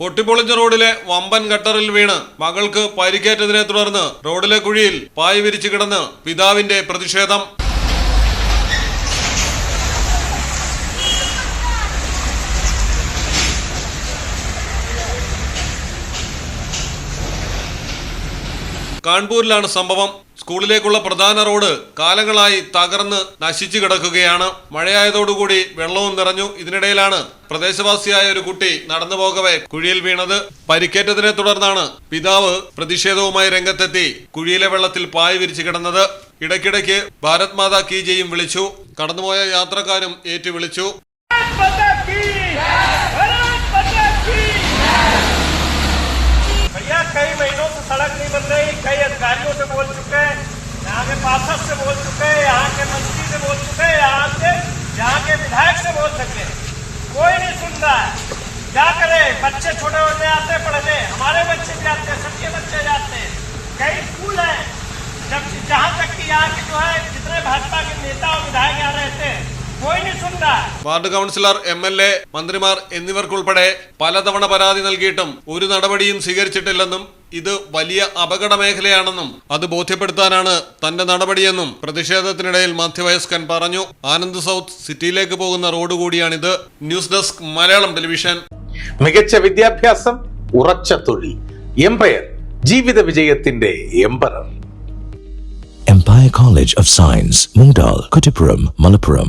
പൊട്ടിപ്പൊളിഞ്ഞ റോഡിലെ വമ്പൻ ഗട്ടറിൽ വീണ് മകൾക്ക് പരിക്കേറ്റതിനെ തുടർന്ന് റോഡിലെ കുഴിയിൽ പായ് വിരിച്ചു കിടന്ന് പിതാവിന്റെ പ്രതിഷേധം. കാൺപൂരിലാണ് സംഭവം. സ്കൂളിലേക്കുള്ള പ്രധാന റോഡ് കാലങ്ങളായി തകർന്ന് നശിച്ചു കിടക്കുകയാണ്. മഴയായതോടുകൂടി വെള്ളവും നിറഞ്ഞു. ഇതിനിടയിലാണ് പ്രദേശവാസിയായ ഒരു കുട്ടി നടന്നു പോകവെ കുഴിയിൽ വീണത്. പരിക്കേറ്റതിനെ തുടർന്നാണ് പിതാവ് പ്രതിഷേധവുമായി രംഗത്തെത്തി കുഴിയിലെ വെള്ളത്തിൽ പായ് വിരിച്ചു കിടന്നത്. ഇടയ്ക്കിടയ്ക്ക് ഭാരത് മാതാ കീ ജയും വിളിച്ചു. കടന്നുപോയ യാത്രക്കാരും ഏറ്റു വിളിച്ചു. माता विधायक से बोल सके कोई नहीं सुन रहा है। क्या करे? बच्चे छोटे होते आते पढ़ने। हमारे बच्चे भी आते हैं, सबके बच्चे जाते हैं। कई स्कूल है। जब जहाँ तक कि यहाँ के जो है, जितने भाजपा के नेता और विधायक आ रहा है ward councillor M L A മന്ത്രിമാർ എന്നിവർക്കുൾപ്പെടെ പലതവണ പരാതി നൽകിയിട്ടും ഒരു നടപടിയും സ്വീകരിച്ചിട്ടില്ലെന്നും ഇത് വലിയ അപകട മേഖലയാണെന്നും അത് ബോധ്യപ്പെടുത്താനാണ് തന്റെ നടപടിയെന്നും പ്രതിഷേധത്തിനിടയിൽ മധ്യവയസ്കൻ പറഞ്ഞു. ആനന്ദ് സൗത്ത് സിറ്റിയിലേക്ക് പോകുന്ന റോഡ് കൂടിയാണിത്. News desk Malayalam television. മികച്ച വിദ്യാഭ്യാസം ഉറച്ച തൊഴിൽ. എംപയർ ജീവിത വിജയത്തിന്റെ Empire Empire College of Science, Mundal, Kutipuram, Malappuram.